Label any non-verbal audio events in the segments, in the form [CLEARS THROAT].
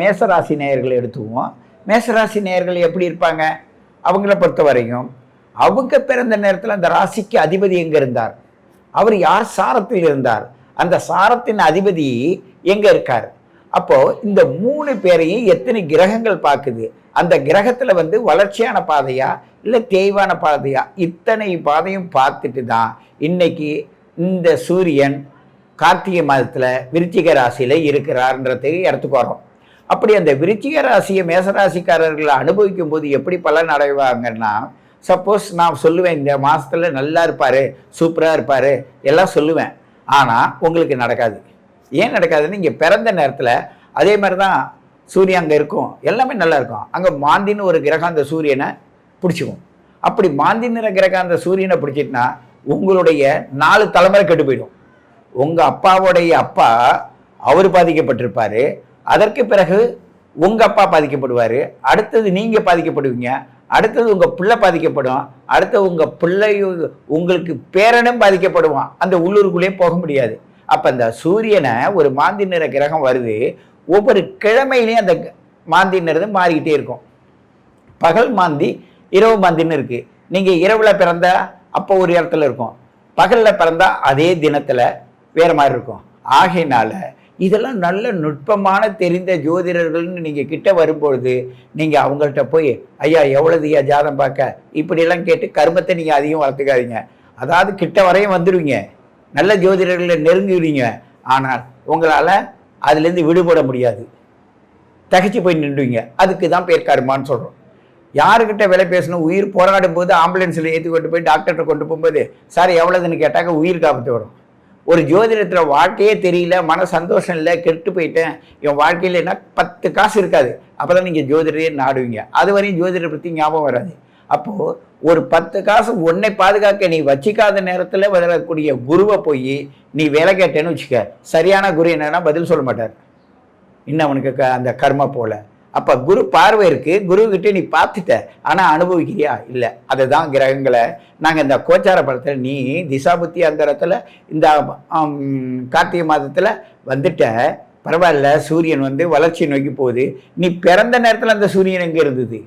மேசராசி நேயர்களை எடுத்துக்குவோம். மேசராசி நேயர்கள் எப்படி இருப்பாங்க? அவங்கள பொறுத்த வரைக்கும் அவங்க பிறந்த நேரத்தில் அந்த ராசிக்கு அதிபதி எங்கே இருந்தார்? அவர் யார் சாரத்தில் இருந்தார்? அந்த சாரத்தின் அதிபதி எங்கே இருக்கார்? அப்போ இந்த மூணு பேரையும் எத்தனை கிரகங்கள் பார்க்குது? அந்த கிரகத்தில் வந்து வளர்ச்சியான பாதையா? இல்லை தேய்வான பாதையா? இத்தனை பாதையும் பார்த்துட்டு தான் இன்னைக்கு இந்த சூரியன் கார்த்திகை மாதத்தில் விருச்சிக ராசியில் இருக்கிறார்ன்றதை எடுத்துக்கு வரோம் அப்படி அந்த விருச்சிக ராசியை மேசராசிக்காரர்களை அனுபவிக்கும் போது எப்படி பலன் அடைவாங்கன்னா சப்போஸ் நான் சொல்லுவேன் இந்த மாதத்தில் நல்லா இருப்பார் சூப்பராக இருப்பார் எல்லாம் சொல்லுவேன். ஆனால் உங்களுக்கு நடக்காது. ஏன் நடக்காதுன்னு இங்கே பிறந்த நேரத்தில் அதே மாதிரி தான் சூரியன் அங்கே இருக்கும் எல்லாமே நல்லா இருக்கும். அங்கே மாந்தின்னு ஒரு கிரகம் அந்த சூரியனை பிடிச்சிக்கும். அப்படி மாந்தி நிற கிரகம் அந்த சூரியனை பிடிச்சிட்டுனா உங்களுடைய நாலு தலைமுறை கெட்டு போயிடும். உங்கள் அப்பாவுடைய அப்பா அவர் பாதிக்கப்பட்டிருப்பார் அதற்கு பிறகு உங்கள் அப்பா பாதிக்கப்படுவார். அடுத்தது நீங்கள் பாதிக்கப்படுவீங்க. அடுத்தது உங்கள் பிள்ளை பாதிக்கப்படும். அடுத்தது உங்கள் பிள்ளை உங்களுக்கு பேரனும் பாதிக்கப்படுவான். அந்த உள்ளூருக்குள்ளேயே போக முடியாது. அப்போ அந்த சூரியனை ஒரு மாந்தி நிற கிரகம் வருது. ஒவ்வொரு கிழமையிலையும் அந்த மாந்தி நிறது மாறிக்கிட்டே இருக்கும். பகல் மாந்தி இரவு மாந்தின்னு இருக்குது நீங்கள் இரவில் பிறந்தா அப்போ ஒரு இடத்துல இருக்கும். பகலில் பிறந்தா அதே தினத்தில் வேறு மாதிரி இருக்கும். ஆகையினால இதெல்லாம் நல்ல நுட்பமான தெரிந்த ஜோதிடர்கள்னு நீங்கள் கிட்ட வரும்பொழுது நீங்கள் அவங்கள்ட்ட போய் ஐயா எவ்வளவு ஐயா ஜாதம் பார்க்க? இப்படியெல்லாம் கேட்டு கர்மத்தை நீங்கள் அதிகம் வளர்த்துக்காதீங்க. அதாவது கிட்ட வரையும் வந்துடுவீங்க நல்ல ஜோதிடர்களை நெருங்குவீங்க. ஆனால் உங்களால் அதுலேருந்து விடுபட முடியாது. தகச்சு போய் நின்றுவீங்க. அதுக்கு தான் பேர் கருமான்னு சொல்கிறோம் யாருக்கிட்ட விலை பேசணும்? உயிர் போராடும் போது ஆம்புலன்ஸில் ஏற்றி கொண்டு போய் டாக்டர்கிட்ட கொண்டு போகும்போது சார் எவ்வளோதுன்னு கேட்டாக்க உயிர் காப்பத்து வரும். ஒரு ஜோதிடத்தில் வாழ்க்கையே தெரியல மன சந்தோஷம் இல்லை கெட்டு போயிட்டேன். என் வாழ்க்கையில் என்ன? பத்து காசு இருக்காது. அப்போ தான் நீங்கள் ஜோதிடரையே நாடுவீங்க. அது வரையும் ஜோதிடரை பற்றி ஞாபகம் வராது. அப்போது ஒரு பத்து காசு உன்னை பாதுகாக்க நீ வச்சிக்காத நேரத்தில் வரக்கூடிய குருவை போய் நீ வேலை கேட்டேன்னு வச்சுக்க. சரியான குரு என்னன்னா பதில் சொல்ல மாட்டார். இன்னும் அவனுக்கு க- அந்த கர்மா போல. அப்போ குரு பார்வை இருக்கு குரு நீ பார்த்துட்ட ஆனால் அனுபவிக்கிறியா? இல்லை. அதுதான் கிரகங்களை நாங்கள் இந்த கோச்சார படத்தில் நீ திசாபுத்தி அந்தரத்தில் இந்த கார்த்திகை மாதத்தில் வந்துட்ட. பரவாயில்ல சூரியன் வந்து வளர்ச்சி நோக்கி போகுது. நீ பிறந்த நேரத்தில் அந்த சூரியன் எங்கே இருந்தது?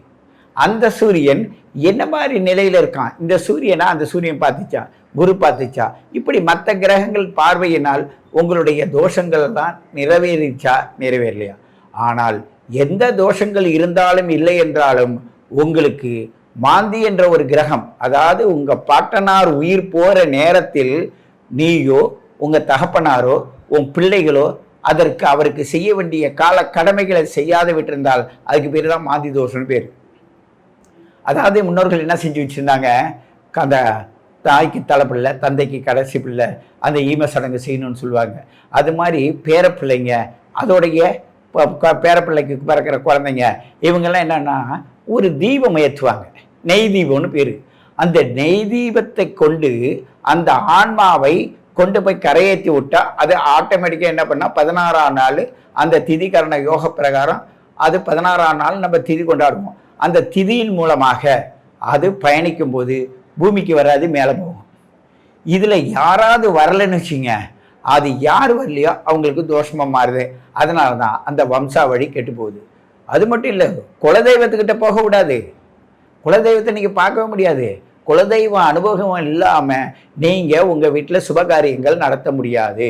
அந்த சூரியன் என்ன மாதிரி நிலையில் இருக்கான்? இந்த சூரியனை அந்த சூரியன் பார்த்துச்சா? குரு பார்த்துச்சா? இப்படி மற்ற கிரகங்கள் பார்வையினால் உங்களுடைய தோஷங்கள் தான் நிறைவேறிச்சா நிறைவேறலையா? ஆனால் எந்த தோஷங்கள் இருந்தாலும் இல்லை என்றாலும் உங்களுக்கு மாந்தி என்ற ஒரு கிரகம் அதாவது உங்கள் பாட்டனார் உயிர் போகிற நேரத்தில் நீயோ உங்கள் தகப்பனாரோ உன் பிள்ளைகளோ அதற்கு அவருக்கு செய்ய வேண்டிய கால கடமைகளை செய்யாது விட்டிருந்தால் அதுக்கு பேர் தான் மாந்தி தோஷம்னு பேர். அதாவது முன்னோர்கள் என்ன செஞ்சு வச்சுருந்தாங்க? அந்த தாய்க்கு தலைப்பிள்ளை தந்தைக்கு கடைசி பிள்ளை அந்த ஈம சடங்கு செய்யணும்னு சொல்லுவாங்க. அது மாதிரி பேர பிள்ளைங்க அதோடைய பேரப்பிள்ளைக்கு பிறக்கிற குழந்தைங்க இவங்கெல்லாம் என்னென்னா ஒரு தீபம் ஏற்றுவாங்க. நெய் தீபம்னு பேர். அந்த நெய் தீபத்தை கொண்டு அந்த ஆன்மாவை கொண்டு போய் கரையேற்றி விட்டால் அது ஆட்டோமேட்டிக்காக என்ன பண்ணால் பதினாறாம் நாள் அந்த திதிகரண யோக பிரகாரம் அது பதினாறாம் நாள் நம்ம திதி கொண்டாடுவோம். அந்த திதியின் மூலமாக அது பயணிக்கும் போது பூமிக்கு வராது மேலே போகும். இதில் யாராவது வரலைன்னு வச்சுங்க அது யார் வரலையோ அவங்களுக்கு தோஷமாக மாறுது. அதனால தான் அந்த வம்சாவழி கெட்டு போகுது அது மட்டும் இல்லை குலதெய்வத்துக்கிட்ட போக விடாது குலதெய்வத்தை நீங்கள் பார்க்கவே முடியாது. குலதெய்வம் அனுபவம் இல்லாமல் நீங்கள் உங்கள் வீட்டில் சுபகாரியங்கள் நடத்த முடியாது.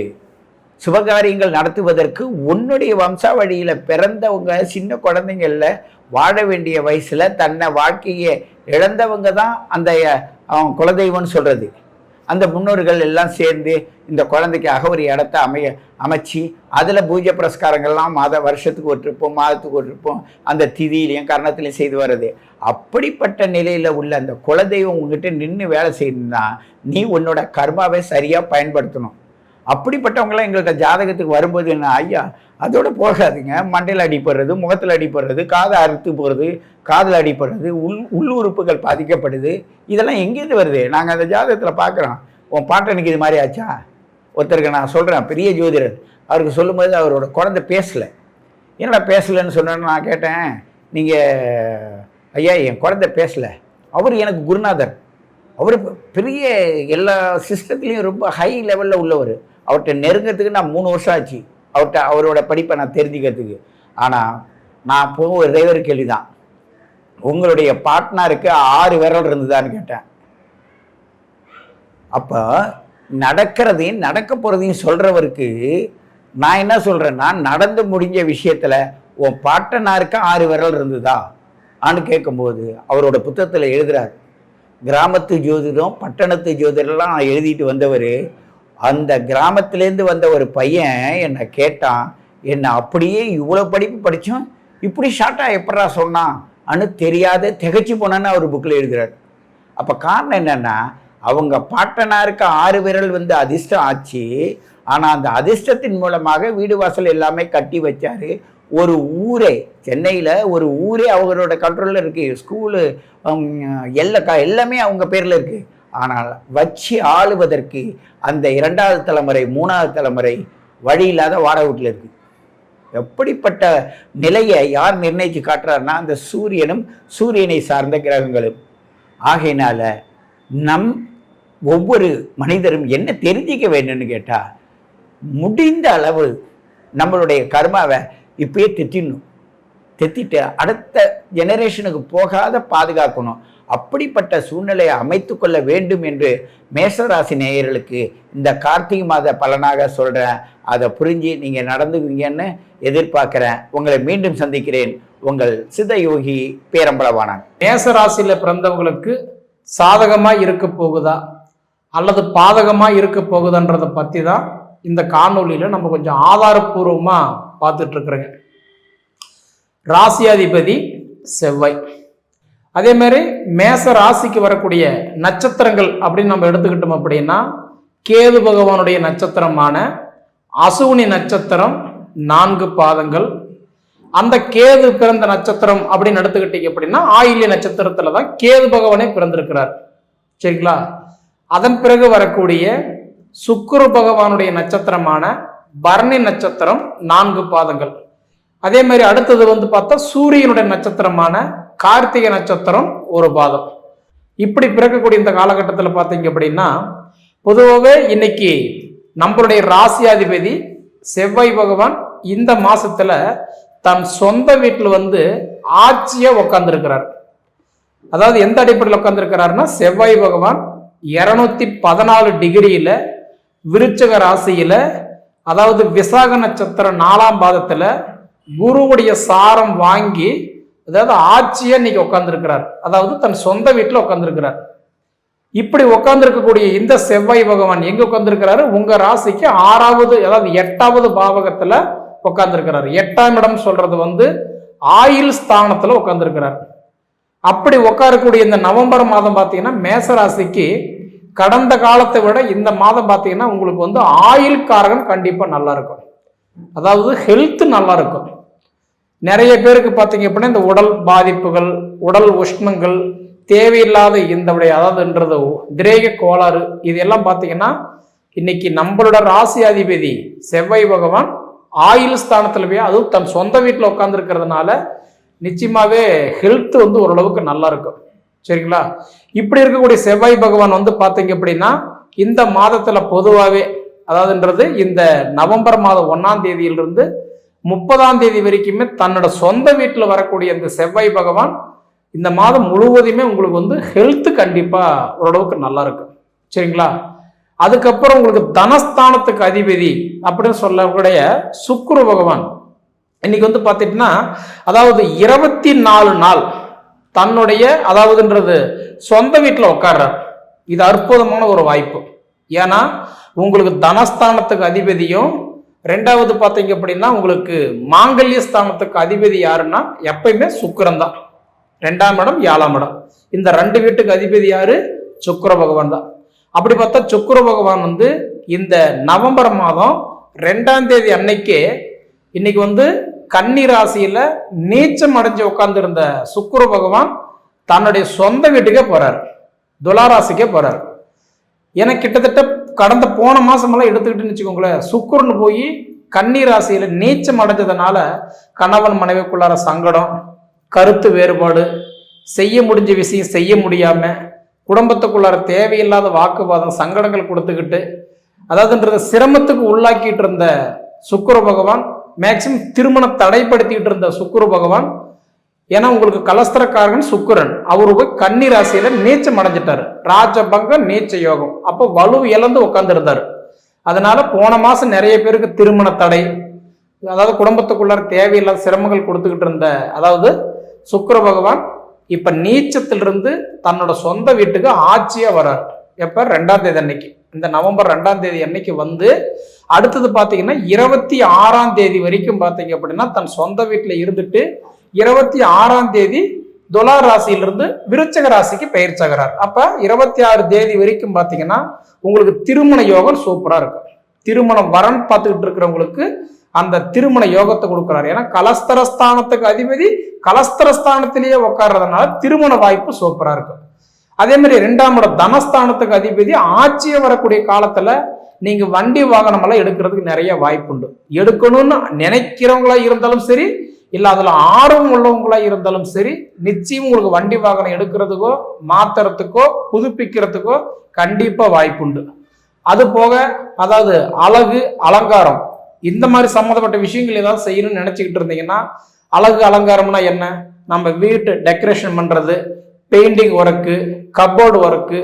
சுபகாரியங்கள் நடத்துவதற்கு உன்னுடைய வம்சாவழியில் பிறந்தவங்க சின்ன குழந்தைங்களில் வாழ வேண்டிய வயசில் தன்னை வாழ்க்கையை இழந்தவங்க தான் அந்த அவன் குலதெய்வம்னு சொல்கிறது அந்த முன்னோர்கள் எல்லாம் சேர்ந்து இந்த குழந்தைக்காக ஒரு இடத்த அமைய அமைச்சு அதில் பூஜை புரஸ்காரங்கள்லாம் மாத வருஷத்துக்கு ஒட்டிருப்போம் மாதத்துக்கு ஒட்டிருப்போம் அந்த திதியிலையும் கரணத்திலையும் செய்து வர்றது. அப்படிப்பட்ட நிலையில் உள்ள அந்த குலதெய்வம் உங்ககிட்ட நின்று வேலை செய்யணும்னா நீ உன்னோட கர்மாவை சரியாக பயன்படுத்தணும். அப்படிப்பட்டவங்களாம் எங்கள்கிட்ட ஜாதகத்துக்கு வரும்போது என்ன ஐயா அதோட போகாதுங்க. மண்டையில் அடிப்படுறது முகத்தில் அடிப்படுறது காதை அறுத்து போகிறது காதில் அடிப்படுறது உள் உள்ளுறுப்புகள் பாதிக்கப்படுது. இதெல்லாம் எங்கேருந்து வருது? நாங்கள் அந்த ஜாதகத்தில் பார்க்குறோம் உன் பாட்டனுக்கு இது மாதிரி ஆச்சா? ஒருத்தருக்கு நான் சொல்கிறேன் பெரிய ஜோதிடர். அவருக்கு சொல்லும்போது அவரோட குழந்தை பேசலை. என்னடா பேசலைன்னு சொன்னேன்னு நான் கேட்டேன். நீங்கள் ஐயா என் குழந்தை பேசலை. அவர் எனக்கு குருநாதர். அவர் பெரிய எல்லா சிஸ்டத்துலேயும் ரொம்ப ஹை லெவலில் உள்ளவர். அவர்கிட்ட நெருங்கிறதுக்கு நான் மூணு வருஷம் ஆச்சு. அவர்கிட்ட அவரோட படிப்பை நான் தெரிஞ்சுக்கிறதுக்கு. ஆனால் நான் போகும் ஒரு டிரைவர் கேள்வி கேள்விதான். உங்களுடைய பார்ட்னருக்கு ஆறு விரல் இருந்ததான்னு கேட்டேன். அப்போ நடக்கிறதையும் நடக்க போகிறதையும் சொல்கிறவருக்கு நான் என்ன சொல்கிறேன்னா நடந்து முடிஞ்ச விஷயத்தில் உன் பாட்டனாருக்கு ஆறு விரல் இருந்ததா? ஆன்னு கேட்கும்போது அவரோட புத்தகத்தில் எழுதுறார். கிராமத்து ஜோதிடம் பட்டணத்து ஜோதிடம்லாம் எழுதிட்டு வந்தவர் அந்த கிராமத்திலேருந்து வந்த ஒரு பையன் என்னை கேட்டான் என்னை அப்படியே இவ்வளோ படிப்பு படித்தோம் இப்படி ஷார்ட்டாக எப்படா சொன்னான்? அனு தெரியாத திகச்சு போனான்னு அவர் புக்கில் எழுதுகிறார் அப்போ காரணம் என்னென்னா அவங்க பாட்டனாருக்கு ஆறு விரல் வந்து அதிர்ஷ்டம் ஆச்சு. ஆனால் அந்த அதிர்ஷ்டத்தின் மூலமாக வீடு வாசல் எல்லாமே கட்டி வச்சார். ஒரு ஊரே சென்னையில் ஒரு ஊரே அவங்களோட கண்ட்ரோலில் இருக்குது ஸ்கூலு எல்லா எல்லாமே அவங்க பேரில் இருக்குது ஆனால் வச்சு ஆளுவதற்கு அந்த இரண்டாவது தலைமுறை மூணாவது தலைமுறை வழி இல்லாத வாடகை இருக்குது எப்படிப்பட்ட நிலையை யார் நிர்ணயித்து காட்டுறாருன்னா அந்த சூரியனும் சூரியனை சார்ந்த கிரகங்களும். ஆகையினால நம் ஒவ்வொரு மனிதரும் என்ன தெரிஞ்சிக்க வேண்டும்னு கேட்டால் முடிந்த அளவு நம்மளுடைய கர்மாவை இப்பயே தெத்திடணும் தெத்திட்டு அடுத்த ஜெனரேஷனுக்கு போகாத பாதுகாக்கணும். அப்படிப்பட்ட சூழ்நிலையை அமைத்து கொள்ள வேண்டும் என்று மேசராசி நேயர்களுக்கு இந்த கார்த்திகை மாத பலனாக சொல்கிறேன் அதை புரிஞ்சு நீங்கள் நடந்துக்குவீங்கன்னு எதிர்பார்க்குறேன். உங்களை மீண்டும் சந்திக்கிறேன். உங்கள் சிதயோகி யோகி மேசராசியில் பிறந்தவங்களுக்கு சாதகமாக இருக்க போகுதா? அல்லது பாதகமாக இருக்க போகுதான்றதை பற்றி தான் இந்த காணொலியில் நம்ம கொஞ்சம் ஆதாரப்பூர்வமாக பார்த்துட்ருக்குறேங்க ராசியாதிபதி செவ்வாய். அதே மாதிரி மேச ராசிக்கு வரக்கூடிய நட்சத்திரங்கள் அப்படின்னு நம்ம எடுத்துக்கிட்டோம் அப்படின்னா கேது பகவானுடைய நட்சத்திரமான அசுவினி நட்சத்திரம் நான்கு பாதங்கள். அந்த கேது பிறந்த நட்சத்திரம் அப்படின்னு எடுத்துக்கிட்டீங்க அப்படின்னா ஆயில்ய நட்சத்திரத்துல தான் கேது பகவானே பிறந்திருக்கிறார். சரிங்களா? அதன் பிறகு வரக்கூடிய சுக்கிர பகவானுடைய நட்சத்திரமான பரணி நட்சத்திரம் நான்கு பாதங்கள். அதே மாதிரி அடுத்தது வந்து பார்த்தா சூரியனுடைய நட்சத்திரமான கார்த்திகை நட்சத்திரம் ஒரு பாதம். இப்படி பிறக்கக்கூடிய இந்த காலகட்டத்தில் பார்த்தீங்க அப்படின்னா பொதுவாகவே இன்னைக்கு நம்மளுடைய ராசியாதிபதி செவ்வாய் பகவான் இந்த மாசத்துல தன் சொந்த வீட்டில் வந்து ஆட்சியா உட்கார்ந்துருக்கிறார் அதாவது எந்த அடிப்படையில் உட்காந்துருக்கிறாருன்னா செவ்வாய் பகவான் இரநூத்தி பதினாலு டிகிரியில விருச்சக ராசியில அதாவது விசாக நட்சத்திரம் நாலாம் பாதத்துல குருவுடைய சாரம் வாங்கி அதாவது ஆட்சியை இன்னைக்கு உட்கார்ந்துருக்கிறார் அதாவது தன் சொந்த வீட்டில் உட்கார்ந்துருக்கிறார் இப்படி உட்கார்ந்துருக்கக்கூடிய இந்த செவ்வாய் பகவான் எங்க உட்கார்ந்துருக்கிறாரு உங்க ராசிக்கு ஆறாவது அதாவது எட்டாவது பாவகத்துல உட்கார்ந்துருக்கிறாரு எட்டாம் இடம் சொல்றது வந்து ஆயுள் ஸ்தானத்துல உட்கார்ந்துருக்கிறார் அப்படி உட்காரக்கூடிய இந்த நவம்பர் மாதம் பார்த்தீங்கன்னா மேச ராசிக்கு கடந்த காலத்தை விட இந்த மாதம் பார்த்தீங்கன்னா உங்களுக்கு வந்து ஆயுள் காரகம் கண்டிப்பாக நல்லா இருக்கும். அதாவது ஹெல்த் நல்லா இருக்கும். நிறைய பேருக்கு பார்த்தீங்க அப்படின்னா இந்த உடல் பாதிப்புகள் உடல் உஷ்ணங்கள் தேவையில்லாத இந்த உடைய அதாவதுன்றது திரேக கோளாறு இது எல்லாம் பார்த்தீங்கன்னா இன்னைக்கு நம்மளோட ராசி அதிபதி செவ்வாய் பகவான் ஆயுள் ஸ்தானத்தில் போய் அதுவும் தன் சொந்த வீட்டில் உட்காந்துருக்கிறதுனால நிச்சயமாகவே ஹெல்த் வந்து ஓரளவுக்கு நல்லா இருக்கும். சரிங்களா? இப்படி இருக்கக்கூடிய செவ்வாய் பகவான் வந்து பார்த்தீங்க அப்படின்னா இந்த மாதத்தில் பொதுவாகவே அதாவதுன்றது இந்த நவம்பர் மாதம் ஒன்றாம் தேதியிலிருந்து முப்பதாம் தேதி வரைக்குமே தன்னோட சொந்த வீட்டில் வரக்கூடிய இந்த செவ்வாய் பகவான் இந்த மாதம் முழுவதுமே உங்களுக்கு வந்து ஹெல்த்து கண்டிப்பாக ஓரளவுக்கு நல்லா இருக்கும் சரிங்களா? அதுக்கப்புறம் உங்களுக்கு தனஸ்தானத்துக்கு அதிபதி அப்படின்னு சொல்லக்கூடிய சுக்குரு பகவான். இன்னைக்கு வந்து பார்த்துட்டுனா அதாவது இருபத்தி நாலு நாள் தன்னுடைய அதாவதுன்றது சொந்த வீட்டில் உட்கார்றார். இது அற்புதமான ஒரு வாய்ப்பு. ஏன்னா உங்களுக்கு தனஸ்தானத்துக்கு அதிபதியும் ரெண்டாவது பார்த்தீங்க அப்படின்னா உங்களுக்கு மாங்கல்ய ஸ்தானத்துக்கு அதிபதி யாருன்னா எப்பயுமே சுக்கரன் தான். ரெண்டாம் இடம் ஏழாம் இடம். இந்த ரெண்டு வீட்டுக்கு அதிபதி யாரு? சுக்கர பகவான் தான். அப்படி பார்த்தா சுக்கர பகவான் வந்து இந்த நவம்பர் மாதம் ரெண்டாம் தேதி அன்னைக்கே இன்னைக்கு வந்து கன்னி ராசியில நீச்சம் அடைஞ்சு உட்கார்ந்துருந்த சுக்கர பகவான் தன்னுடைய சொந்த வீட்டுக்கே போறாரு. துலாராசிக்கே போறாரு. ஏன்னா கிட்டத்தட்ட கடந்த போன மாசமெல்லாம் எடுத்துக்கிட்டுன்னு வச்சுக்கோங்களேன் சுக்கிரன் போய் கன்னி ராசியில நீச்சம் அடைஞ்சதுனால கணவன் மனைவிக்குள்ளார சங்கடம் கருத்து வேறுபாடு செய்ய முடிஞ்ச விஷயம் செய்ய முடியாம குடும்பத்துக்குள்ளார தேவையில்லாத வாக்குவாதம் சங்கடங்கள் கொடுத்துக்கிட்டு அதாவதுன்றது சிரமத்துக்கு உள்ளாக்கிட்டு இருந்த சுக்குர பகவான் மேக்சிமம் திருமணம் தடைப்படுத்திக்கிட்டு இருந்த சுக்குரு பகவான் ஏன்னா உங்களுக்கு கலஸ்திரக்காரகன் சுக்கிரன். அவரு போய் கன்னி ராசியில நீச்சம் அடைஞ்சிட்டாரு. ராஜபங்க நீச்ச யோகம். அப்போ வலு இழந்து உட்காந்துருந்தாரு அதனால போன மாசம் நிறைய பேருக்கு திருமண தடை. அதாவது குடும்பத்துக்குள்ளார தேவையில்லாத சிரமங்கள் கொடுத்துக்கிட்டு இருந்த அதாவது சுக்கர பகவான் இப்ப நீச்சத்திலிருந்து தன்னோட சொந்த வீட்டுக்கு ஆட்சியா வர்றார் எப்ப? ரெண்டாம் தேதி அன்னைக்கு. இந்த நவம்பர் ரெண்டாம் தேதி அன்னைக்கு வந்து அடுத்தது பாத்தீங்கன்னா இருபத்தி ஆறாம் தேதி வரைக்கும் பாத்தீங்க அப்படின்னா தன் சொந்த வீட்டுல இருந்துட்டு இருபத்தி ஆறாம் தேதி துலா ராசியிலிருந்து விருச்சக ராசிக்கு பெயர்ச்சகிறார் அப்ப இருபத்தி ஆறு தேதி வரைக்கும் பாத்தீங்கன்னா உங்களுக்கு திருமண யோகம் சூப்பரா இருக்கும். திருமணம் வரன் பார்த்துக்கிட்டு இருக்கிறவங்களுக்கு அந்த திருமண யோகத்தை கொடுக்குறாரு. ஏன்னா கலஸ்தரஸ்தானத்துக்கு அதிபதி கலஸ்தரஸ்தானத்திலேயே உட்கார்றதுனால திருமண வாய்ப்பு சூப்பரா இருக்கும். அதே மாதிரி ரெண்டாம் இடம் தனஸ்தானத்துக்கு அதிபதி ஆட்சியை வரக்கூடிய காலத்துல நீங்க வண்டி வாகனம் எல்லாம் எடுக்கிறதுக்கு நிறைய வாய்ப்புண்டு. எடுக்கணும்னு நினைக்கிறவங்களா இருந்தாலும் சரி இல்லை அதில் ஆர்வம் உள்ளவங்களாக இருந்தாலும் சரி நிச்சயம் உங்களுக்கு வண்டி வாகனம் எடுக்கிறதுக்கோ மாத்துறதுக்கோ புதுப்பிக்கிறதுக்கோ கண்டிப்பாக வாய்ப்புண்டு. அது போக அதாவது அழகு அலங்காரம். இந்த மாதிரி சம்மந்தப்பட்ட விஷயங்கள் ஏதாவது செய்யணும்னு நினச்சிக்கிட்டு இருந்தீங்கன்னா அழகு அலங்காரம்னா என்ன? நம்ம வீட்டு டெக்கரேஷன் பண்ணுறது பெயிண்டிங் ஒர்க்கு கப்போர்டு ஒர்க்கு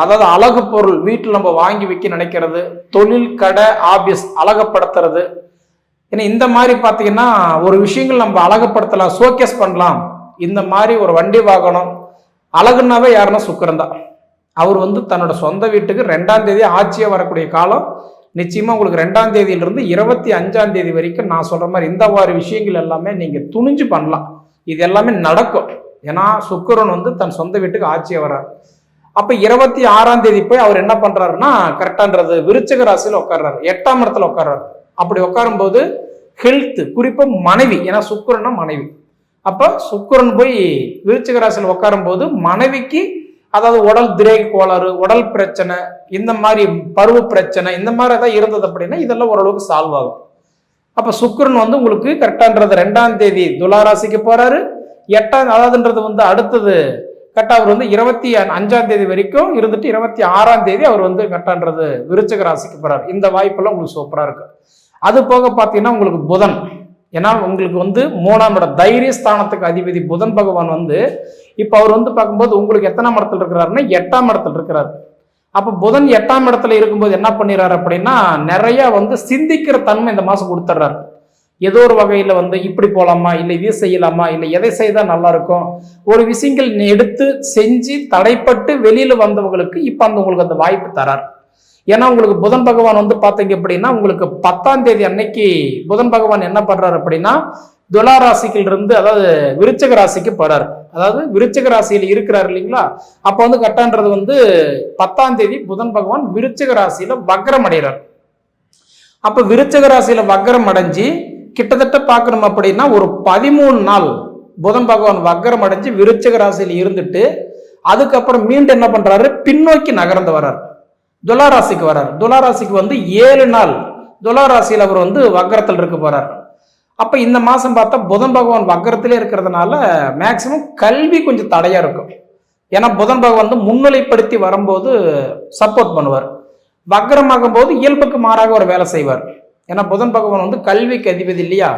அதாவது அழகு பொருள் வீட்டில் நம்ம வாங்கி வைக்க நினைக்கிறது தொழில் கடை ஆபீஸ் அழகுப்படுத்துறது ஏன்னா இந்த மாதிரி பார்த்தீங்கன்னா ஒரு விஷயங்கள் நம்ம அழகுப்படுத்தலாம் ஷோகேஸ் பண்ணலாம். இந்த மாதிரி ஒரு வண்டி வாகனம் அழகுனாவே யாருன்னா சுக்கரன் தான். அவர் வந்து தன்னோட சொந்த வீட்டுக்கு ரெண்டாம் தேதி ஆட்சியாக வரக்கூடிய காலம் நிச்சயமாக உங்களுக்கு ரெண்டாம் தேதியிலிருந்து இருபத்தி அஞ்சாம் தேதி வரைக்கும் நான் சொல்கிற மாதிரி இந்த மாதிரி விஷயங்கள் எல்லாமே நீங்கள் துணிஞ்சு பண்ணலாம். இது எல்லாமே நடக்கும். ஏன்னா சுக்கரன் வந்து தன் சொந்த வீட்டுக்கு ஆட்சியை வர்றார். அப்போ இருபத்தி ஆறாம் தேதி போய் அவர் என்ன பண்ணுறாருன்னா கரெக்டான்றது விருச்சக ராசியில் உட்கார்றாரு. எட்டாம் இடத்துல உட்கார்றாரு. அப்படி உட்காரும்போது ஹெல்த் குறிப்பாக மனைவி ஏன்னா சுக்கரன்னா மனைவி. அப்போ சுக்கரன் போய் விருச்சிக ராசியில் உட்காரும்போது மனைவிக்கு அதாவது உடல் திரேக கோளாறு உடல் பிரச்சனை இந்த மாதிரி பருவ பிரச்சனை இந்த மாதிரி ஏதாவது இருந்தது அப்படின்னா இதெல்லாம் ஓரளவுக்கு சால்வ் ஆகும். அப்போ சுக்கிரன் வந்து உங்களுக்கு கரெக்டான்றது ரெண்டாம் தேதி துலா ராசிக்கு எட்டாம் அதாவதுன்றது வந்து அடுத்தது கரெக்டாக அவர் வந்து இருபத்தி அஞ்சாம் தேதி வரைக்கும் இருந்துட்டு இருபத்தி ஆறாம் தேதி அவர் வந்து கரெக்டான்றது விருச்சக ராசிக்கு போகிறார் இந்த வாய்ப்பெல்லாம் உங்களுக்கு சூப்பராக இருக்குது அது போக பார்த்தீங்கன்னா உங்களுக்கு புதன். ஏன்னா உங்களுக்கு வந்து மூணாம் இடம் தைரிய ஸ்தானத்துக்கு அதிபதி புதன் பகவான் வந்து இப்போ அவர் வந்து பார்க்கும்போது உங்களுக்கு எத்தனாம் இடத்துல இருக்கிறாருன்னா எட்டாம் இடத்துல இருக்கிறார். அப்போ புதன் எட்டாம் இடத்துல இருக்கும்போது என்ன பண்ணிடுறாரு அப்படின்னா நிறைய வந்து சிந்திக்கிற தன்மை இந்த மாதம் கொடுத்துட்றாரு ஏதோ ஒரு வகையில் வந்து இப்படி போகலாமா இல்லை இதை செய்யலாமா இல்லை எதை செய்தால் நல்லாயிருக்கும் ஒரு விஷயங்கள் எடுத்து செஞ்சு தடைப்பட்டு வெளியில் வந்தவங்களுக்கு இப்போ அந்த உங்களுக்கு அந்த வாய்ப்பு தரார். ஏன்னா உங்களுக்கு புதன் பகவான் வந்து பார்த்தீங்க அப்படின்னா உங்களுக்கு பத்தாம் தேதி அன்னைக்கு புதன் பகவான் என்ன பண்றாரு அப்படின்னா துலா ராசிக்கிலிருந்து அதாவது விருச்சக ராசிக்கு போறாரு. அதாவது விருச்சக ராசியில் இருக்கிறார் இல்லைங்களா? அப்போ வந்து கட்டான்றது வந்து பத்தாம் தேதி புதன் பகவான் விருச்சக ராசியில வக்ரம் அடைகிறார். அப்ப விருச்சக ராசியில வக்ரம் அடைஞ்சு கிட்டத்தட்ட பார்க்கணும் அப்படின்னா ஒரு பதிமூணு நாள் புதன் பகவான் வக்ரம் அடைஞ்சு விருச்சக ராசியில் இருந்துட்டு அதுக்கப்புறம் மீண்டும் என்ன பண்றாரு? பின்னோக்கி நகர்ந்து வர்றாரு. துலாராசிக்கு வரார். வர்றார் வந்து ஏழு நாள். துலாராசியில் அவர் வந்து வக்கரத்தில் இருக்க போறார். அப்போ இந்த மாதம் பார்த்தா புதன் பகவான் வக்கரத்திலே இருக்கிறதுனால மேக்சிமம் கல்வி கொஞ்சம் தடையாக இருக்கும். ஏன்னா புதன் பகவான் வந்து முன்னிலைப்படுத்தி வரும்போது சப்போர்ட் பண்ணுவார். வக்கரமாகும் போது இயல்புக்கு மாறாக ஒரு வேலை செய்வார். ஏன்னா புதன் பகவான் வந்து கல்விக்கு அதிபதி இல்லையா?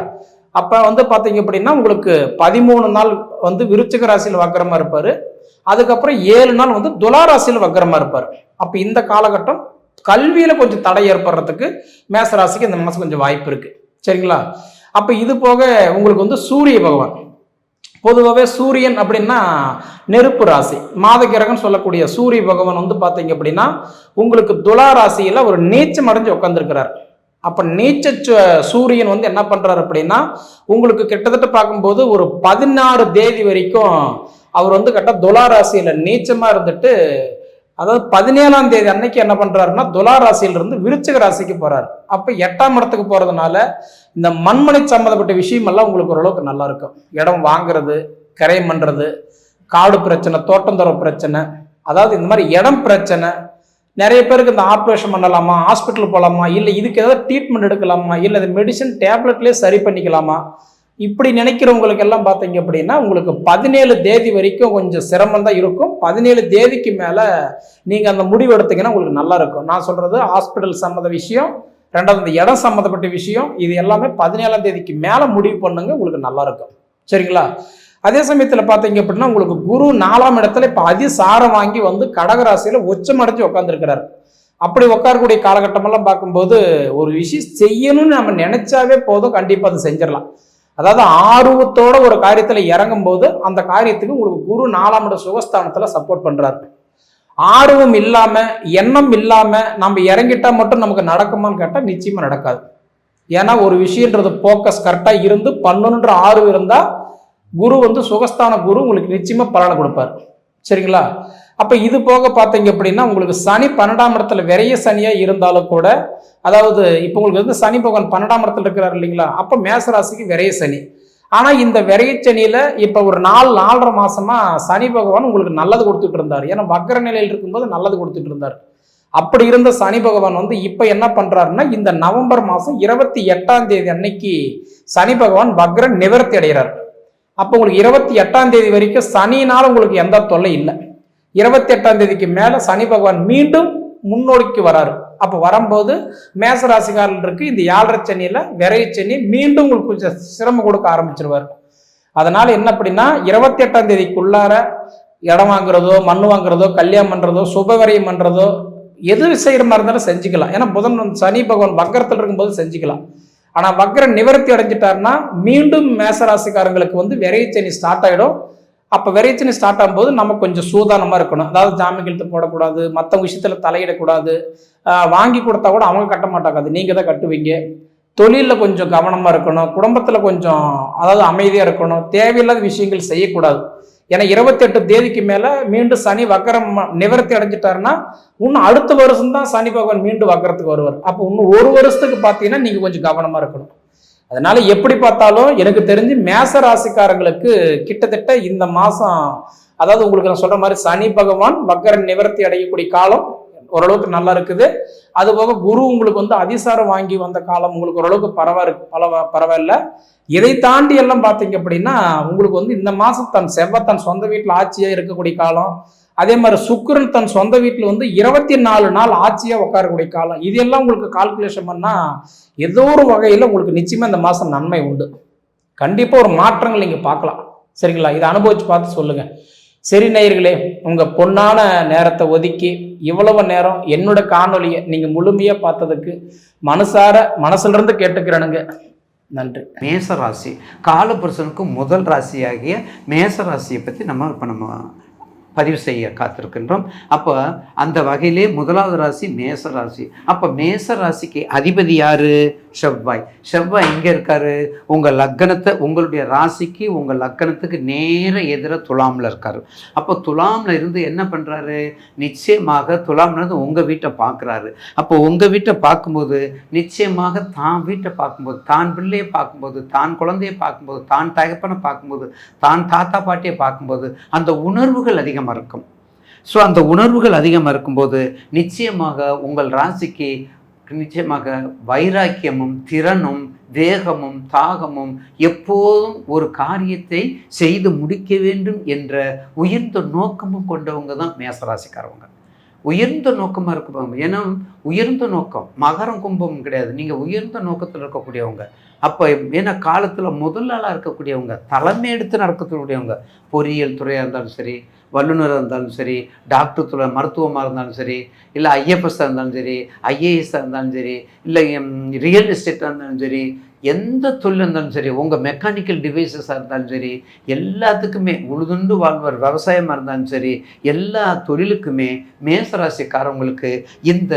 அப்போ வந்து பார்த்தீங்க அப்படின்னா உங்களுக்கு பதிமூணு நாள் வந்து விருச்சிக ராசியில் வக்கரமாக இருப்பார். அதுக்கப்புறம் ஏழு நாள் வந்து துலா ராசியில் இருப்பார். அப்போ இந்த காலகட்டம் கல்வியில் கொஞ்சம் தடை ஏற்படுறதுக்கு மேச ராசிக்கு இந்த மாதம் கொஞ்சம் வாய்ப்பு இருக்குது சரிங்களா? அப்போ இது போக உங்களுக்கு வந்து சூரிய பகவான். பொதுவாகவே சூரியன் அப்படின்னா நெருப்பு ராசி. மாதகிரகன் சொல்லக்கூடிய சூரிய பகவான் வந்து பார்த்தீங்க அப்படின்னா உங்களுக்கு துலா ராசியில் ஒரு நீச்சம் அடைஞ்சு உட்காந்துருக்கிறார் அப்போ நீச்ச சூரியன் வந்து என்ன பண்ணுறாரு அப்படின்னா உங்களுக்கு கிட்டத்தட்ட பார்க்கும்போது ஒரு பதினாறு தேதி வரைக்கும் அவர் வந்து கரெக்டாக துலா ராசியில் நீச்சமா இருந்துட்டு அதாவது பதினேழாம் தேதி அன்னைக்கு என்ன பண்றாருன்னா துலா ராசியில இருந்து விருச்சிக ராசிக்கு போறாரு. அப்ப எட்டாம் இடத்துக்கு போறதுனால இந்த மண்மனை சம்மந்தப்பட்ட விஷயம் எல்லாம் உங்களுக்கு ஓரளவுக்கு நல்லா இருக்கும். இடம் வாங்குறது கரையம் பண்றது காடு பிரச்சனை தோட்டந்தர பிரச்சனை அதாவது இந்த மாதிரி இடம் பிரச்சனை. நிறைய பேருக்கு இந்த ஆப்ரேஷன் பண்ணலாமா ஹாஸ்பிட்டல் போகலாமா இல்லை இதுக்கு ஏதாவது ட்ரீட்மெண்ட் எடுக்கலாமா இல்லை இது மெடிசன் டேப்லெட்லேயே சரி பண்ணிக்கலாமா இப்படி நினைக்கிறவங்களுக்கு எல்லாம் பார்த்தீங்க அப்படின்னா உங்களுக்கு பதினேழு தேதி வரைக்கும் கொஞ்சம் சிரமம் தான் இருக்கும். பதினேழு தேதிக்கு மேலே நீங்கள் அந்த முடிவு எடுத்தீங்கன்னா உங்களுக்கு நல்லா இருக்கும். நான் சொல்கிறது ஹாஸ்பிட்டல் சம்மந்த விஷயம் ரெண்டாவது இந்த இடம் சம்மந்தப்பட்ட விஷயம் இது எல்லாமே பதினேழாம் தேதிக்கு மேலே முடிவு பண்ணுங்க உங்களுக்கு நல்லா இருக்கும். சரிங்களா? அதே சமயத்தில் பார்த்தீங்க அப்படின்னா உங்களுக்கு குரு நாலாம் இடத்துல இப்போ அதிசாரம் வாங்கி வந்து கடகராசியில் உச்சமடைஞ்சு உட்காந்துருக்கிறார் அப்படி உட்காரக்கூடிய காலகட்டமெல்லாம் பார்க்கும்போது ஒரு விஷயம் செய்யணும்னு நம்ம நினைச்சாவே போதும். கண்டிப்பாக அதை செஞ்சிடலாம். அதாவது ஆர்வத்தோட ஒரு காரியத்தில் இறங்கும் போது அந்த காரியத்துக்கு உங்களுக்கு குரு நாலாம் இட சுகஸ்தானத்தில் சப்போர்ட் பண்ணுறாரு ஆர்வம் இல்லாம எண்ணம் இல்லாம நம்ம இறங்கிட்டா மட்டும் நமக்கு நடக்குமான்னு கேட்டால் நிச்சயமா நடக்காது. ஏன்னா ஒரு விஷயன்றது ஃபோக்கஸ் கரெக்டாக இருந்து பண்ணணுன்ற ஆர்வம் இருந்தா குரு வந்து சுகஸ்தான குரு உங்களுக்கு நிச்சயமா பலனை கொடுப்பார். சரிங்களா? அப்போ இது போக பார்த்தீங்க அப்படின்னா உங்களுக்கு சனி பன்னெண்டாம் இடத்துல விரைய சனியாக இருந்தாலும் கூட அதாவது இப்போ உங்களுக்கு வந்து சனி பகவான் பன்னெண்டாம் இடத்துல இருக்கிறார் இல்லைங்களா? அப்போ மேசராசிக்கு விரைய சனி. ஆனால் இந்த வெரையை சனியில் இப்போ ஒரு நாலு நாலரை மாதமாக சனி பகவான் உங்களுக்கு நல்லது கொடுத்துட்டு இருந்தார். ஏன்னா வக்கர நிலையில் இருக்கும்போது நல்லது கொடுத்துட்டு இருந்தார். அப்படி இருந்த சனி பகவான் வந்து இப்போ என்ன பண்ணுறாருன்னா இந்த நவம்பர் மாதம் இருபத்தி எட்டாம் தேதி அன்னைக்கு சனி பகவான் வக்ர நிவர்த்தி அடைகிறார். அப்போ உங்களுக்கு இருபத்தி எட்டாம் தேதி வரைக்கும் சனினால உங்களுக்கு எந்த தொல்லை இல்லை. இருபத்தி எட்டாம் தேதிக்கு மேல சனி பகவான் மீண்டும் முன்னோடிக்கு வராரு. அப்போ வரும்போது மேச மேசராசிக்காரர்களுக்கு இந்த ஏழரை சனியில் விரைய சனி மீண்டும் உங்களுக்கு கொஞ்சம் சிரமம் கொடுக்க ஆரம்பிச்சிருவார். அதனால என்ன அப்படின்னா இருபத்தி எட்டாம் தேதிக்குள்ளார இடம் வாங்குறதோ மண் வாங்குறதோ கல்யாணம் பண்ணுறதோ சுபவரியம் பண்ணுறதோ எது செய்கிற மாதிரி இருந்தாலும் செஞ்சுக்கலாம். ஏன்னா புதன் சனி பகவான் வக்கரத்தில் இருக்கும்போது செஞ்சுக்கலாம். ஆனால் வக்கர நிவர்த்தி அடைஞ்சிட்டாருன்னா மீண்டும் மேசராசிக்காரங்களுக்கு வந்து விரைச்சனி ஸ்டார்ட் ஆகிடும் அப்போ வெரைச்சினி ஸ்டார்ட் ஆகும்போது நம்ம கொஞ்சம் சூதானமாக இருக்கணும். அதாவது ஜாமீன் எழுத்து போடக்கூடாது மற்ற விஷயத்தில் தலையிடக்கூடாது. வாங்கி கொடுத்தா கூட அவங்க கட்ட மாட்டாங்க. அது நீங்கள் தான் கட்டுவீங்க. தொழிலில் கொஞ்சம் கவனமாக இருக்கணும். குடும்பத்தில் கொஞ்சம் அதாவது அமைதியாக இருக்கணும். தேவையில்லாத விஷயங்கள் செய்யக்கூடாது. ஏன்னா இருபத்தெட்டு தேதிக்கு மேலே மீண்டும் சனி வக்கரம் நிவர்த்தி அடைஞ்சிட்டாருன்னா இன்னும் அடுத்த வருஷம் தான் சனி பகவான் மீண்டும் வக்கரத்துக்கு வருவார். அப்போ இன்னும் ஒரு வருஷத்துக்கு பார்த்தீங்கன்னா நீங்கள் கொஞ்சம் கவனமாக இருக்கணும். அதனால எப்படி பார்த்தாலும் எனக்கு தெரிஞ்சு மேச ராசிக்காரங்களுக்கு கிட்டத்தட்ட இந்த மாதம் அதாவது உங்களுக்கு நான் சொல்ற மாதிரி சனி பகவான் வக்கர நிவர்த்தி அடையக்கூடிய காலம் ஓரளவுக்கு நல்லா இருக்குது. அது போக குரு உங்களுக்கு வந்து அதிசாரம் வாங்கி வந்த காலம் உங்களுக்கு ஓரளவுக்கு பரவாயில்ல பரவ பரவாயில்ல. இதை தாண்டி எல்லாம் பார்த்தீங்க அப்படின்னா உங்களுக்கு வந்து இந்த மாதம் தன் செவ்வாய் தன் சொந்த வீட்டில் ஆட்சியாக இருக்கக்கூடிய காலம் அதே மாதிரி சுக்கரன் தன் சொந்த வீட்டில் வந்து இருபத்தி நாலு நாள் ஆட்சியாக உட்காரக்கூடிய காலம். இதெல்லாம் உங்களுக்கு கால்குலேஷன் பண்ணால் ஏதோ ஒரு வகையில் உங்களுக்கு நிச்சயமாக இந்த மாதம் நன்மை உண்டு. கண்டிப்பாக ஒரு மாற்றங்கள் நீங்கள் பார்க்கலாம். சரிங்களா? இதை அனுபவிச்சு பார்த்து சொல்லுங்கள் சரி நேயர்களே உங்கள் பொன்னான நேரத்தை ஒதுக்கி இவ்வளவு நேரம் என்னோட காணொலியை நீங்கள் முழுமையாக பார்த்ததுக்கு மனசார மனசுலேருந்து கேட்டுக்கிறேனுங்க. நன்றி. மேச ராசி காலபுருஷனுக்கு முதல் ராசியாகிய மேச ராசியை பற்றி நம்ம இப்போ நம்ம பதிவு செய்ய காத்திருக்கின்றோம். அப்போ அந்த வகையிலே முதலாவது ராசி மேச ராசி. அப்போ மேச ராசிக்கு அதிபதி யாரு? செவ்வாய். செவ்வாய் எங்கே இருக்காரு? உங்கள் லக்கணத்தை உங்களுடைய ராசிக்கு உங்கள் லக்கணத்துக்கு நேர எதிர துலாமில் இருக்காரு. அப்போ துலாமில் இருந்து என்ன பண்ணுறாரு நிச்சயமாக துலாமில் இருந்து உங்கள் வீட்டை பார்க்குறாரு அப்போ உங்கள் வீட்டை பார்க்கும்போது நிச்சயமாக தான் வீட்டை பார்க்கும்போது தான் பிள்ளையை பார்க்கும்போது தான் குழந்தையை பார்க்கும்போது தான் தகப்பனை பார்க்கும்போது தான் தாத்தா பாட்டியை பார்க்கும்போது அந்த உணர்வுகள் அதிகம் அதிகமாக இருக்கும் ஸோ அந்த உணர்வுகள் அதிகமாக இருக்கும்போது நிச்சயமாக உங்கள் ராசிக்கு நிச்சயமாக வைராக்கியமும் திறனும் வேகமும் தாகமும் எப்போதும் ஒரு காரியத்தை செய்து முடிக்க வேண்டும் என்ற உயர்ந்த நோக்கமும் கொண்டவங்க தான் மேசராசிக்காரவங்க. உயர்ந்த நோக்கமாக இருப்பாங்க ஏன்னா உயர்ந்த நோக்கம். மகரம் கும்பம் கிடையாது. நீங்கள் உயர்ந்த நோக்கத்தில் இருக்கக்கூடியவங்க. அப்போ ஏன்னா காலத்தில் முதலாளாக இருக்கக்கூடியவங்க தலைமை எடுத்து நடக்கக்கூடியவங்க பொறியியல் துறையாக இருந்தாலும் சரி வல்லுநராக இருந்தாலும் சரி டாக்டர் துறை மருத்துவமாக இருந்தாலும் சரி இல்லை ஐஎஃப்எஸ்ஸாக இருந்தாலும் சரி ஐஏஎஸ்ஸாக இருந்தாலும் சரி இல்லை ரியல் எஸ்டேட்டாக இருந்தாலும் சரி எந்த தொழில் இருந்தாலும் சரி உங்கள் மெக்கானிக்கல் டிவைசஸாக இருந்தாலும் சரி எல்லாத்துக்குமே உழுதுண்டு வாழ்வர் விவசாயமாக இருந்தாலும் சரி எல்லா தொழிலுக்குமே மேசராசிக்காரவங்களுக்கு இந்த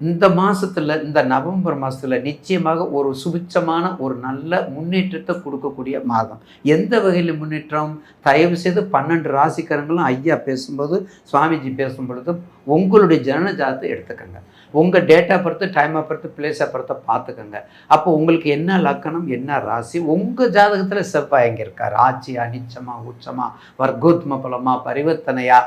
இந்த மாதத்தில் இந்த நவம்பர் மாதத்தில் நிச்சயமாக ஒரு சுபிச்சமான ஒரு நல்ல முன்னேற்றத்தை கொடுக்கக்கூடிய மாதம். எந்த வகையில் முன்னேற்றம்? தயவு செய்து பன்னெண்டு ராசிக்காரங்களும் ஐயா பேசும்போது சுவாமிஜி பேசும் பொழுது உங்களுடைய ஜனன ஜாதத்தை எடுத்துக்கோங்க. உங்கள் டேட்டா பொறுத்து டைமை பொறுத்து பிளேஸை பொறுத்து பார்த்துக்கோங்க. அப்போ உங்களுக்கு என்ன லக்கணம் என்ன ராசி? உங்கள் ஜாதகத்தில் செவ்வாய் எங்கே இருக்கார் ஆட்சியா அனிச்சமா உச்சமா வர்க்கோத்ம பலமா பரிவர்த்தனையா?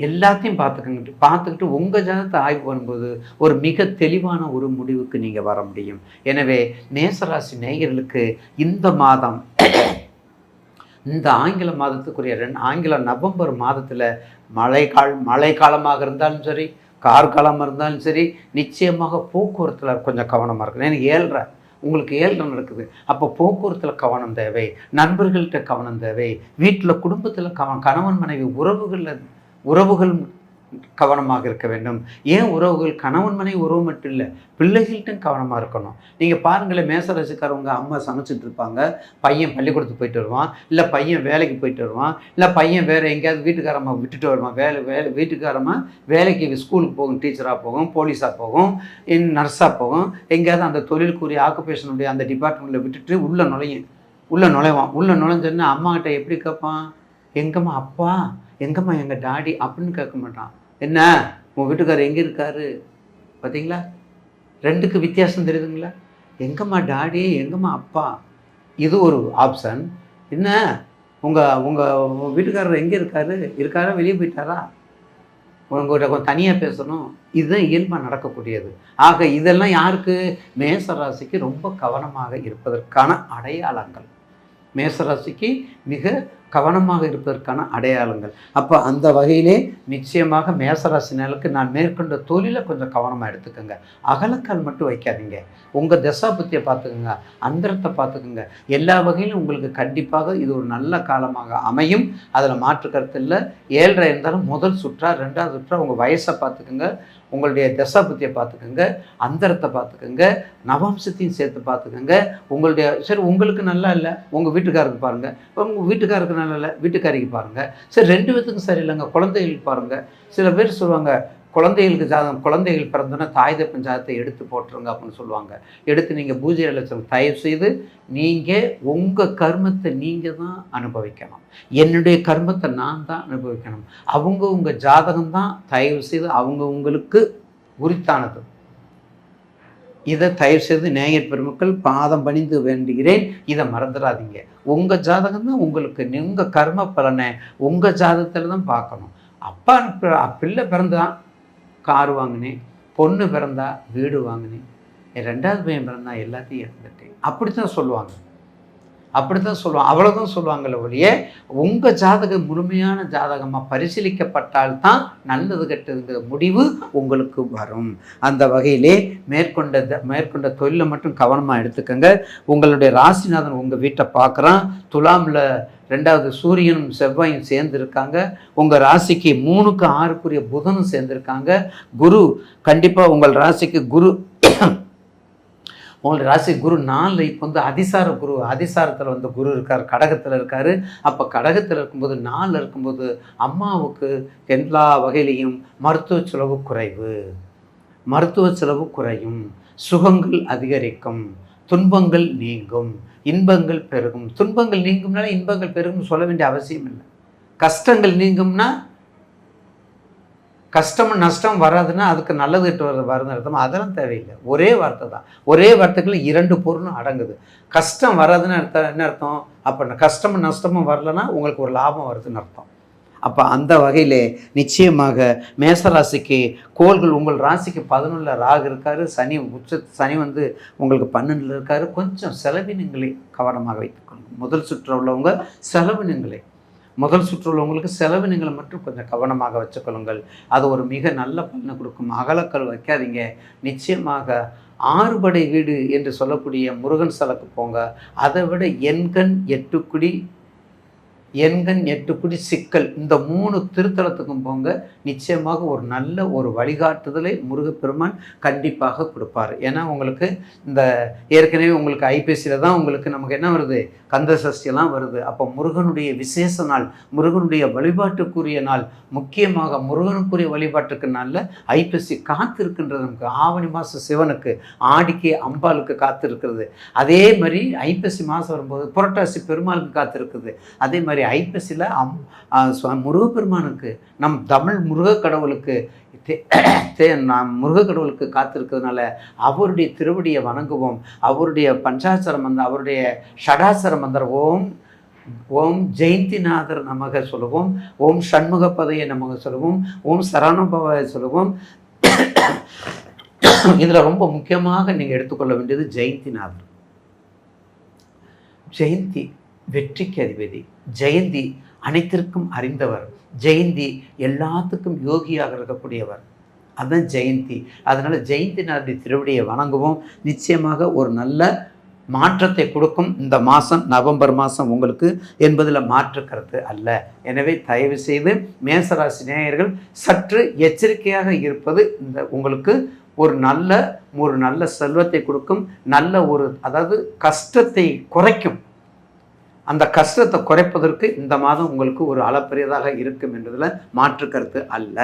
எல்லாத்தையும் பார்த்துக்கங்கிட்டு பார்த்துக்கிட்டு உங்கள் ஜாதகத்தை ஆய்வு பண்ணும்போது ஒரு மிக தெளிவான ஒரு முடிவுக்கு நீங்கள் வர முடியும். எனவே மேசராசி நேயர்களுக்கு இந்த மாதம் இந்த ஆங்கில மாதத்துக்குரிய ரெண்டு ஆங்கில நவம்பர் மாதத்தில் மழைக்கால் மழை காலமாக இருந்தாலும் சரி கார் காலமாக இருந்தாலும் சரி நிச்சயமாக போக்குவரத்தில் கொஞ்சம் கவனமாக இருக்கணும். ஏன்னா ஏழ்ரை உங்களுக்கு ஏழ்ரை நடக்குது. அப்போ போக்குவரத்தில் கவனம் தேவை நண்பர்கள்ட்ட கவனம் தேவை வீட்டில் குடும்பத்தில் கவனம் கணவன் மனைவி உறவுகளில் உறவுகள் கவனமாக இருக்க வேண்டும். ஏன் உறவுகள் கணவன் மனை உறவு மட்டும் இல்லை பிள்ளைகள்ட்டும் கவனமாக இருக்கணும். நீங்கள் பாருங்களேன் மேசராசிக்காரவங்க அம்மா சமைச்சிட்டு இருப்பாங்க. பையன் பள்ளிக்கூடத்துக்கு போயிட்டு வருவான். இல்லை பையன் வேலைக்கு போயிட்டு வருவான். இல்லை பையன் வேறு எங்கேயாவது வீட்டுக்காரம்மா விட்டுட்டு வருவான். வேலை வேலை வீட்டுக்காரம்மா வேலைக்கு ஸ்கூலுக்கு போகும் டீச்சராக போகும் போலீஸாக போகும் என் நர்ஸாக போகும். எங்கேயாவது அந்த தொழிலுக்குரிய ஆக்குபேஷனுடைய அந்த டிபார்ட்மெண்ட்டில் விட்டுட்டு உள்ளே நுழையும் உள்ளே நுழைவான். உள்ளே நுழைஞ்சோன்னா அம்மாக்கிட்ட எப்படி கேட்பான்? எங்கம்மா அப்பா? எங்கம்மா எங்கள் டாடி? அப்படின்னு கேட்க மாட்டான். என்ன? உங்கள் வீட்டுக்காரர் எங்கே இருக்காரு? பார்த்தீங்களா ரெண்டுக்கு வித்தியாசம் தெரியுதுங்களா? எங்கம்மா டாடி? எங்கம்மா அப்பா? இது ஒரு ஆப்ஷன் என்ன? உங்கள் உங்கள் வீட்டுக்காரர் எங்கே இருக்காரு? இருக்காரா? வெளியே போயிட்டாரா? உங்கள்கிட்ட கொஞ்சம் தனியாக பேசணும். இதுதான் இயல்பாக நடக்கக்கூடியது. ஆக இதெல்லாம் யாருக்கு? மேசராசிக்கு ரொம்ப கவனமாக இருப்பதற்கான அடையாளங்கள். மேசராசிக்கு மிக கவனமாக இருப்பதற்கான அடையாளங்கள். அப்போ அந்த வகையிலே நிச்சயமாக மேசராசினருக்கு நான் மேற்கொண்ட தொழிலை கொஞ்சம் கவனமாக எடுத்துக்கோங்க. அகலக்கால் மட்டும் வைக்காதீங்க. உங்கள் தசாபத்தியை பார்த்துக்குங்க. அந்தரத்தை பார்த்துக்கோங்க. எல்லா வகையிலும் உங்களுக்கு கண்டிப்பாக இது ஒரு நல்ல காலமாக அமையும். அதில் மாற்று கருத்து இல்லை. ஏழரை இருந்தாலும் முதல் சுற்றா ரெண்டாவது சுற்றா உங்கள் வயசை பார்த்துக்குங்க. உங்களுடைய தசாபத்தியை பார்த்துக்கோங்க அந்தரத்தை பார்த்துக்கோங்க நவம்சத்தையும் சேர்த்து பார்த்துக்கோங்க. உங்களுடைய சரி உங்களுக்கு நல்லா இல்லை உங்கள் வீட்டுக்காரருக்கு பாருங்கள் உங்கள் வீட்டுக்காருக்கு நல்லா இல்லை வீட்டுக்காரிக்கு பாருங்கள் சரி ரெண்டு பேத்துக்கும் சரியில்லைங்க குழந்தைகளுக்கு பாருங்கள் சில பேர் சொல்லுவாங்க குழந்தைகளுக்கு ஜாதகம் குழந்தைகள் பிறந்தோன்னா தாய் தப்பன் ஜாதகத்தை எடுத்து போட்டுருங்க அப்படின்னு சொல்லுவாங்க. எடுத்து நீங்கள் பூஜை லட்சம் தயவு செய்து நீங்கள் உங்கள் கர்மத்தை நீங்கள் தான் அனுபவிக்கணும். என்னுடைய கர்மத்தை நான் தான் அனுபவிக்கணும். அவங்க உங்கள் ஜாதகம் தான் தயவு செய்து அவங்க உங்களுக்கு உரித்தானது. இதை தயவு செய்து நேயர் பெருமக்கள் பாதம் பணிந்து வேண்டுகிறேன். இதை மறந்துடாதீங்க. உங்கள் ஜாதகம் தான் உங்களுக்கு உங்கள் கர்ம பலனை உங்கள் ஜாதகத்தில் தான் பார்க்கணும். அப்பா பிள்ளை பிறந்தான் கார் வாங்கினேன் பொண்ணு பிறந்தா வீடு வாங்கினேன். என் ரெண்டாவது பையன் பிறந்தா எல்லாத்தையும் இழந்துட்டேன். அப்படி தான் சொல்லுவாங்க. அப்படி தான் சொல்லுவாங்க. அவ்வளோதான் சொல்லுவாங்களே ஒழிய உங்கள் ஜாதகம் முழுமையான ஜாதகமாக பரிசீலிக்கப்பட்டால்தான் நல்லது கெட்டதுங்கிற முடிவு உங்களுக்கு வரும். அந்த வகையிலே மேற்கொண்ட த- மேற்கொண்ட தொழிலை மட்டும் கவனமாக எடுத்துக்கோங்க. உங்களுடைய ராசிநாதன் உங்கள் வீட்டை பார்க்குறான். துலாமில் ரெண்டாவது சூரியனும் செவ்வாயும் சேர்ந்துருக்காங்க. உங்கள் ராசிக்கு மூணுக்கு ஆறுக்குரிய புதனும் சேர்ந்துருக்காங்க. குரு கண்டிப்பாக உங்கள் ராசிக்கு குரு உங்களுடைய ராசி குரு நாலில் இப்போ வந்து அதிசார குரு அதிசாரத்தில் வந்து குரு இருக்கார் கடகத்தில் இருக்கார். அப்போ கடகத்தில் இருக்கும்போது நாலில் இருக்கும்போது அம்மாவுக்கு எல்லா வகையிலையும் மருத்துவ செலவு குறைவு. மருத்துவ செலவு குறையும். சுகங்கள் அதிகரிக்கும். துன்பங்கள் நீங்கும். இன்பங்கள் பெருகும். துன்பங்கள் நீங்கும்னால இன்பங்கள் பெருகும் சொல்ல வேண்டிய அவசியம் இல்லை. கஷ்டங்கள் நீங்கும்னா கஷ்டம் நஷ்டம் வராதுன்னா அதுக்கு நல்லது கிட்ட வர வருதுன்னு அர்த்தம்? அதெல்லாம் தேவையில்லை. ஒரே வார்த்தை தான். ஒரே வார்த்தைக்குள்ள இரண்டு பொருளும் அடங்குது. கஷ்டம் வராதுன்னு அர்த்தம் என்ன அர்த்தம்? அப்போ கஷ்டமும் நஷ்டமும் வரலன்னா உங்களுக்கு ஒரு லாபம் வருதுன்னு அர்த்தம். அப்போ அந்த வகையில் நிச்சயமாக மேசராசிக்கு கோள்கள் உங்கள் ராசிக்கு பதினொன்றில் ராகு இருக்காரு. சனி உச்ச சனி வந்து உங்களுக்கு பன்னெண்டில் இருக்காரு. கொஞ்சம் செலவினங்களை கவனமாக வைத்துக்கொள்ளுங்க முதல் சுற்று உள்ளவங்க செலவினங்களை முதல் சுற்று உள்ளவங்களுக்கு செலவினங்களை மட்டும் கொஞ்சம் கவனமாக வச்சுக்கொள்ளுங்கள். அது ஒரு மிக நல்ல பலனை கொடுக்கும். அகலக்கல் வைக்காதீங்க. நிச்சயமாக ஆறுபடை வீடு என்று சொல்லக்கூடிய முருகன் சிலைக்கு போங்க. அதை விட எண்கண் எட்டுக்குடி எண்கண் எட்டுக்குடி சிக்கல். இந்த மூணு திருத்தலத்துக்கும் போங்க நிச்சயமாக ஒரு நல்ல ஒரு வழிகாட்டுதலை முருகப்பெருமான் கண்டிப்பாக கொடுப்பார். ஏன்னா உங்களுக்கு இந்த ஏற்கனவே உங்களுக்கு ஐபிஎஸ்சியில் தான் உங்களுக்கு நமக்கு என்ன வருது? கந்த சஷ்டியெல்லாம் வருது. அப்போ முருகனுடைய விசேஷ நாள் முருகனுடைய வழிபாட்டுக்குரிய நாள் முக்கியமாக முருகனுக்குரிய வழிபாட்டுக்கு நாளில் ஐப்பசி காத்திருக்கின்றது நமக்கு. ஆவணி மாதம் சிவனுக்கு ஆடிக்கு அம்பாளுக்கு காத்திருக்கிறது. அதே மாதிரி ஐப்பசி மாதம் வரும்போது புரட்டாசி பெருமாளுக்கு காத்திருக்குது. அதே மாதிரி ஐப்பசியில் அம் முருகப்பெருமானுக்கு நம் தமிழ் முருக கடவுளுக்கு தே- [CLEARS THROAT] தே- நாம் முருக கடவுளுக்கு காத்திருக்கிறதுனால அவருடைய திருவடியை வணங்குவோம். அவருடைய பஞ்சாசர மந்திரம் அவருடைய ஷடாசர மந்திரம் ஓம் ஓம் ஜெயந்திநாதர் நமக சொல்லுவோம். ஓம் சண்முகப்பதையை நமக சொல்லுவோம். ஓம் சரணபவாய சொல்லுவோம். [CLEARS THROAT] இதில் ரொம்ப முக்கியமாக நீங்கள் எடுத்துக்கொள்ள வேண்டியது ஜெயந்திநாதர். ஜெயந்தி வெற்றிக்கு அதிபதி. ஜெயந்தி அனைத்திற்கும் அறிந்தவர். ஜெயந்தி எல்லாத்துக்கும் யோகியாக இருக்கக்கூடியவர். அதுதான் ஜெயந்தி. அதனால் ஜெயந்தி நாடி திருவடியை வணங்குவோம். நிச்சயமாக ஒரு நல்ல மாற்றத்தை கொடுக்கும் இந்த மாதம் நவம்பர் மாதம் உங்களுக்கு என்பதில் மாற்று கருத்து அல்ல. எனவே தயவு செய்து மேசராசி நேயர்கள் சற்று எச்சரிக்கையாக இருப்பது இந்த உங்களுக்கு ஒரு நல்ல ஒரு நல்ல செல்வத்தை கொடுக்கும் நல்ல ஒரு அதாவது கஷ்டத்தை குறைக்கும் அந்த கஷ்டத்தை குறைப்பதற்கு இந்த மாதம் உங்களுக்கு ஒரு அளப்பரியதாக இருக்கும் என்றதில் மாற்று கருத்து அல்ல.